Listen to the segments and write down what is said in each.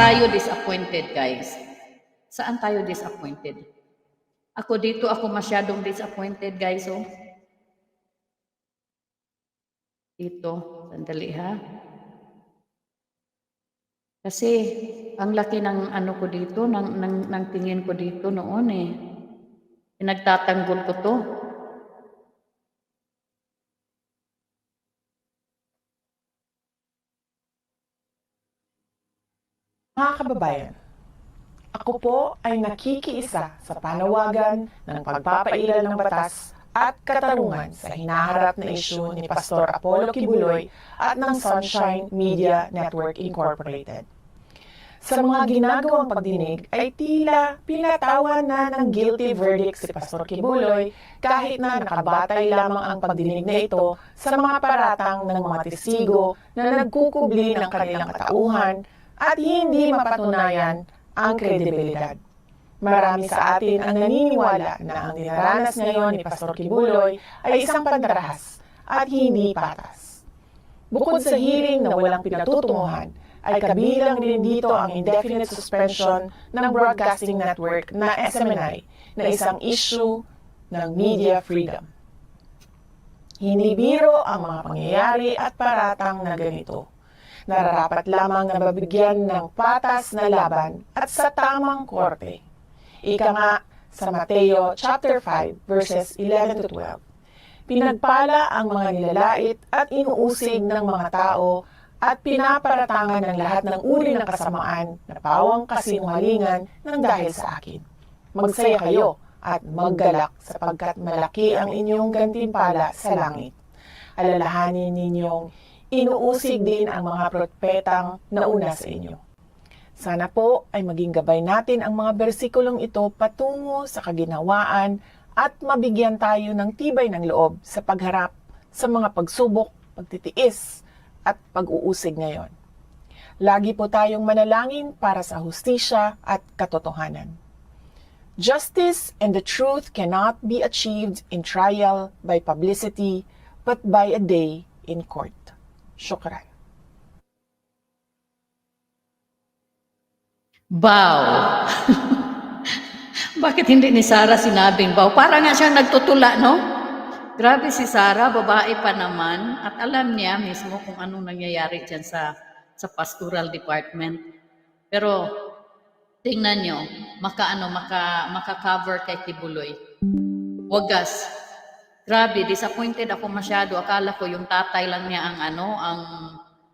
tayo disappointed, guys? Saan tayo disappointed? Ako dito, ako masyadong disappointed, guys, oh. Dito, sandali ha. Kasi ang laki ng ano ko dito, ng, ng, ng tingin ko dito noon eh. Pinagtatanggol ko to. Mga kababayan, ako po ay nakikiisa sa panawagan ng pagpapairal ng batas at katarungan sa hinaharap na isyu ni Pastor Apollo Kibuloy at ng Sunshine Media Network Incorporated. Sa mga ginagawang pagdinig ay tila pinatawan na ng guilty verdict si Pastor Kibuloy kahit na nakabatay lamang ang pagdinig na ito sa mga paratang ng mga testigo na nagkukubli ng kanilang katauhan at hindi mapatunayan ang kredibilidad. Marami sa atin ang naniniwala na ang dinaranas ngayon ni Pastor Kibuloy ay isang pandarahas at hindi patas. Bukod sa hearing na walang pinatutunguhan, ay kabilang din dito ang indefinite suspension ng Broadcasting Network na SMNI na isang issue ng media freedom. Hindi biro ang mga pangyayari at paratang na ganito. Nararapat lamang na mabigyan ng patas na laban at sa tamang korte. Ika nga sa Mateo chapter 5 verses 11 to 12. Pinagpala ang mga nilalait at inuusig ng mga tao at pinaparatangan ng lahat ng uri ng kasamaan na pawang kasinungalingan ng dahil sa akin. Magsaya kayo at maggalak sapagkat malaki ang inyong gantimpala sa langit. Alalahanin ninyong inuusig din ang mga propetang nauna sa inyo. Sana po ay maging gabay natin ang mga bersikulong ito patungo sa kaginawaan at mabigyan tayo ng tibay ng loob sa pagharap sa mga pagsubok, pagtitiis, at pag-uusig ngayon. Lagi po tayong manalangin para sa hustisya at katotohanan. Justice and the truth cannot be achieved in trial by publicity, but by a day in court. Shukran. Bow. Bakit hindi ni Sarah sinabing bow? Para nga siyang nagtutula, no? Grabe si Sarah, babae pa naman, at alam niya mismo kung anong nangyayari dyan sa, sa pastoral department. Pero, tingnan nyo, maka, ano, maka, maka-cover kay Kibuloy. Wagas. Grabe, disappointed ako masyado. Akala ko yung tatay lang niya ang ano, ang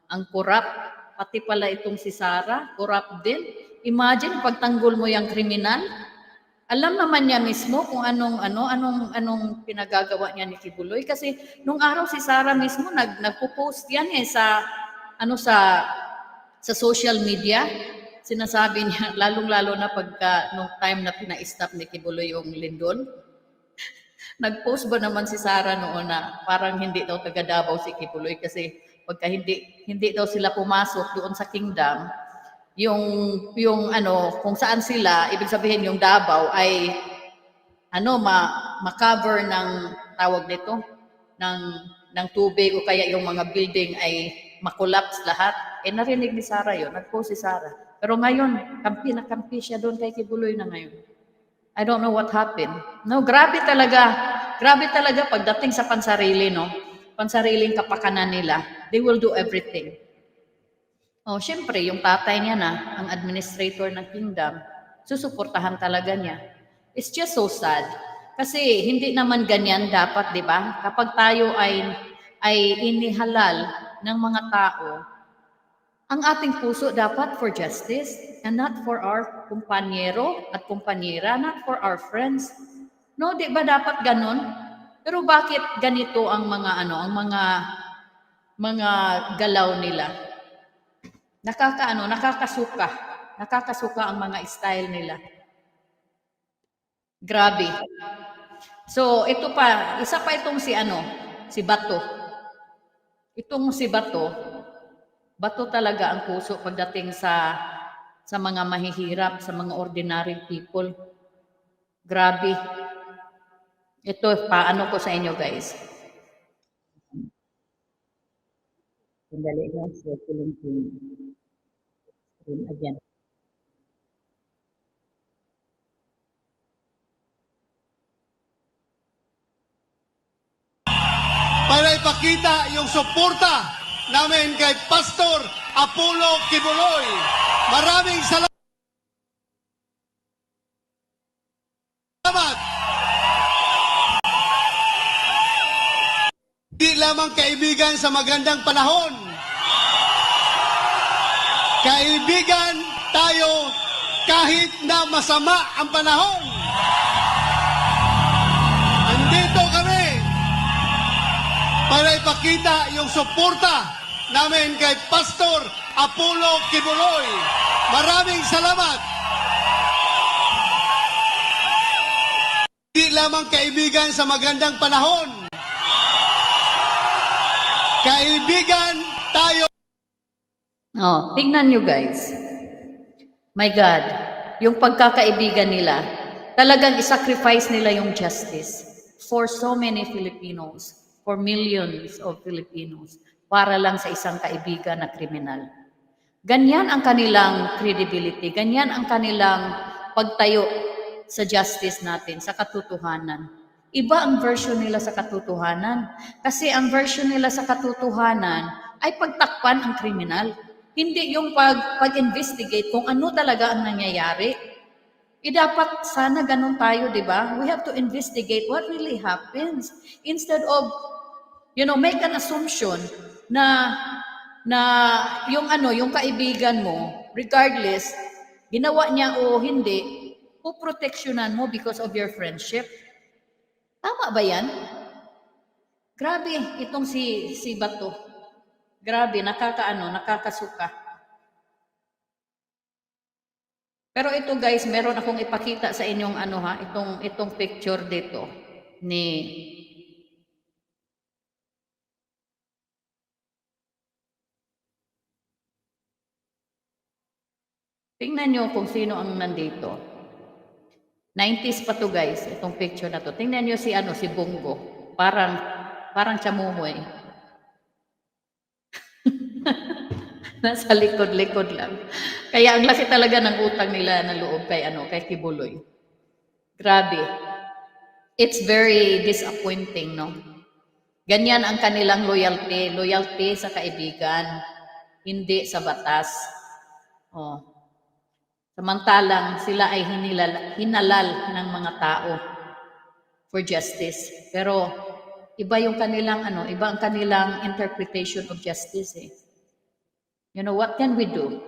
ang corrupt. Pati pala itong si Sarah, corrupt din. Imagine pagtanggol mo yung kriminal. Alam naman niya mismo kung anong ano anong anong pinagagawa niya ni Kibuloy kasi nung araw si Sarah mismo nag nagpo-post yan eh sa ano sa sa social media. Sinasabi niya lalong-lalo na pagka nung time na pina-stop ni Kibuloy yung Lindon. Nag-post ba naman si Sarah noon na parang hindi daw taga Davao si Kibuloy kasi pagka hindi hindi daw sila pumasok doon sa kingdom, yung yung ano kung saan sila ibig sabihin yung Davao ay ano ma ma-cover ng tawag nito ng ng tubig o kaya yung mga building ay makollapse lahat. Eh narinig ni Sarah yon, nag-post si Sarah. Pero ngayon, kampi na kampi siya doon kay Kibuloy na ngayon. I don't know what happened. No, grabe talaga. Grabe talaga pagdating sa pansarili, no? Pansariling kapakanan nila. They will do everything. Oh, syempre, yung tatay niya na, ang administrator ng kingdom, susuportahan talaga niya. It's just so sad. Kasi hindi naman ganyan dapat, di ba? Kapag tayo ay, ay inihalal ng mga tao, ang ating puso dapat for justice and not for our kumpanyero at kumpanyera, not for our friends. No, di ba dapat ganun? Pero bakit ganito ang mga ano, ang mga mga galaw nila? Nakakaano, nakakasuka. Nakakasuka ang mga style nila. Grabe. So, ito pa, isa pa itong si ano, si Bato. Itong si Bato, Bato talaga ang puso pagdating sa sa mga mahihirap, sa mga ordinary people. Grabe. Ito, paano ko sa inyo guys? Sandali na, circling pin. Screen again. Para ipakita yung suporta namin kay Pastor Apollo Kibuloy. Maraming salamat. Di lamang kaibigan sa magandang panahon. Kaibigan tayo kahit na masama ang panahon. Andito kami para ipakita yung suporta namin kay Pastor Apollo Kibuloy. Maraming salamat. Di lamang kaibigan sa magandang panahon. Kaibigan tayo Oh, tingnan nyo guys. My God, yung pagkakaibigan nila, talagang isacrifice nila yung justice for so many Filipinos, for millions of Filipinos, para lang sa isang kaibigan na kriminal. Ganyan ang kanilang credibility, ganyan ang kanilang pagtayo sa justice natin, sa katotohanan. Iba ang version nila sa katotohanan. Kasi ang version nila sa katotohanan ay pagtakpan ang kriminal. Hindi yung pag, pag-investigate kung ano talaga ang nangyayari. Eh dapat sana ganun tayo, di ba? We have to investigate what really happens instead of, you know, make an assumption na na yung ano, yung kaibigan mo, regardless, ginawa niya o hindi, puproteksyonan mo because of your friendship. Tama ba yan? Grabe, itong si, si Bato. Grabe, nakakaano, nakakasuka. Pero ito guys, meron akong ipakita sa inyong ano ha, itong itong picture dito ni Tingnan nyo kung sino ang nandito. 90s pa to guys, itong picture na to. Tingnan nyo si ano, si Bongo. Parang, parang chamumoy. Nasa likod-likod lang. Kaya ang laki talaga ng utang nila na loob kay ano, kay Kibuloy. Grabe. It's very disappointing, no? Ganyan ang kanilang loyalty, loyalty sa kaibigan, hindi sa batas. Oh. Samantalang sila ay hinilal, hinalal ng mga tao for justice. Pero iba yung kanilang ano, iba ang kanilang interpretation of justice eh. You know, what can we do?